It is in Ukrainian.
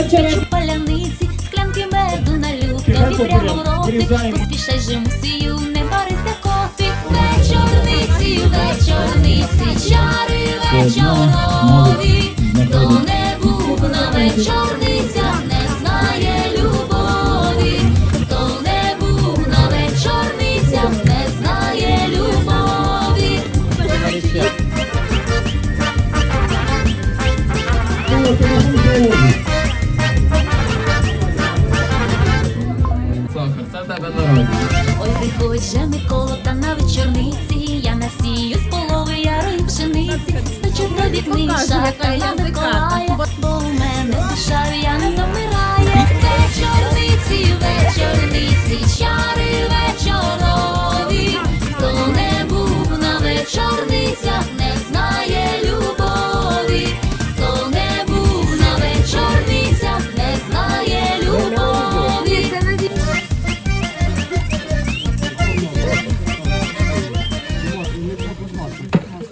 Паляниці, склянки меду налю, тобі прямо ротик, поспішай же мусію, не барися котик. Вечорниці, вечорниці, чари вечорові, хто не був на вечорницях, не знає любові, хто не був на вечорницях, не знає любові. Сахар, це тебе. Ой, приходь же Микола, та на вечорниці, я насію з полови ярої пшениці, сточу до вікниша, та на Миколая, бо у